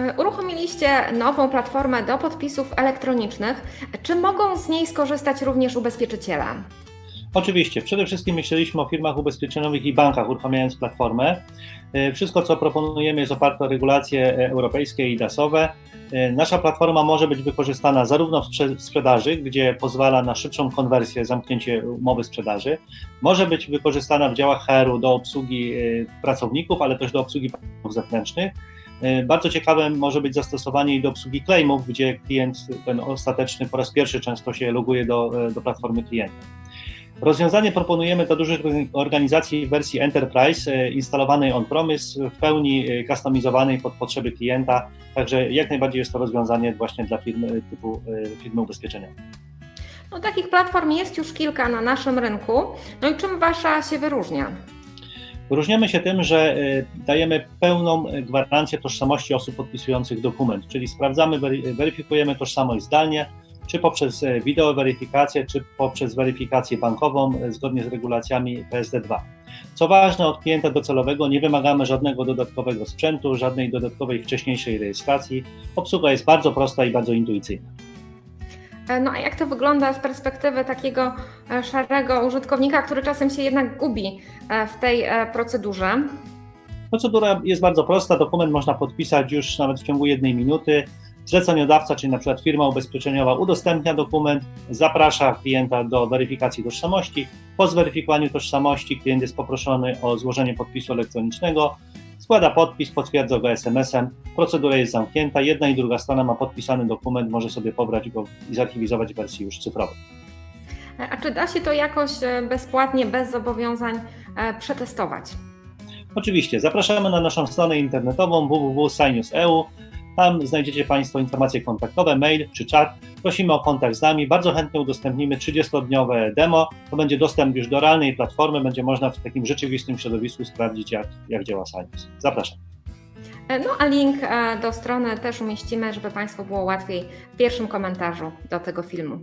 E, Uruchomiliście nową platformę do podpisów elektronicznych. Czy mogą z niej skorzystać również ubezpieczyciele? Oczywiście, przede wszystkim myśleliśmy o firmach ubezpieczeniowych i bankach, uruchamiając platformę. E, Wszystko, co proponujemy, jest oparte o regulacje e, europejskie i DAS-owe. Nasza platforma może być wykorzystana zarówno w sprze- w sprzedaży, gdzie pozwala na szybszą konwersję, zamknięcie umowy sprzedaży, może być wykorzystana w działach HR-u do obsługi pracowników, ale też do obsługi partnerów zewnętrznych. E, Bardzo ciekawe może być zastosowanie i do obsługi claimów, gdzie klient ten ostateczny po raz pierwszy często się loguje do, e, do platformy klienta. Rozwiązanie proponujemy dla dużych organizacji w wersji Enterprise, e, instalowanej on-promise, w pełni customizowanej pod potrzeby klienta, także jak najbardziej jest to rozwiązanie właśnie dla firm e, typu firmy ubezpieczeniowe. No, takich platform jest już kilka na naszym rynku. No i czym wasza się wyróżnia? Wyróżniamy się tym, że e, dajemy pełną e, gwarancję tożsamości osób podpisujących dokument, czyli sprawdzamy, wery- weryfikujemy tożsamość zdalnie, czy poprzez e, wideoweryfikację, czy poprzez weryfikację bankową zgodnie z regulacjami PSD2. Co ważne, od klienta docelowego nie wymagamy żadnego dodatkowego sprzętu, żadnej dodatkowej wcześniejszej rejestracji. Obsługa jest bardzo prosta i bardzo intuicyjna. E, No a jak to wygląda z perspektywy takiego e, szarego użytkownika, który czasem się jednak gubi e, w tej procedurze? Procedura jest bardzo prosta, dokument można podpisać już nawet w ciągu jednej minuty. Zleceniodawca, czyli na przykład firma ubezpieczeniowa, udostępnia dokument, zaprasza klienta do weryfikacji tożsamości. Po zweryfikowaniu tożsamości klient jest poproszony o złożenie podpisu elektronicznego, składa podpis, potwierdza go SMS-em, procedura jest zamknięta, jedna i druga strona ma podpisany dokument, może sobie pobrać go i zarchiwizować w wersji już cyfrowej. E, A czy da się to jakoś e, bezpłatnie, bez zobowiązań e, przetestować? Oczywiście, zapraszamy na naszą stronę internetową www.signius.eu. Tam znajdziecie Państwo informacje kontaktowe, mail czy czat. Prosimy o kontakt z nami. Bardzo chętnie udostępnimy 30-dniowe demo. To będzie dostęp już do realnej platformy. Będzie można w takim rzeczywistym środowisku sprawdzić, jak, jak działa Signius. Zapraszam. E, No a link e, do strony też umieścimy, żeby Państwu było łatwiej w pierwszym komentarzu do tego filmu.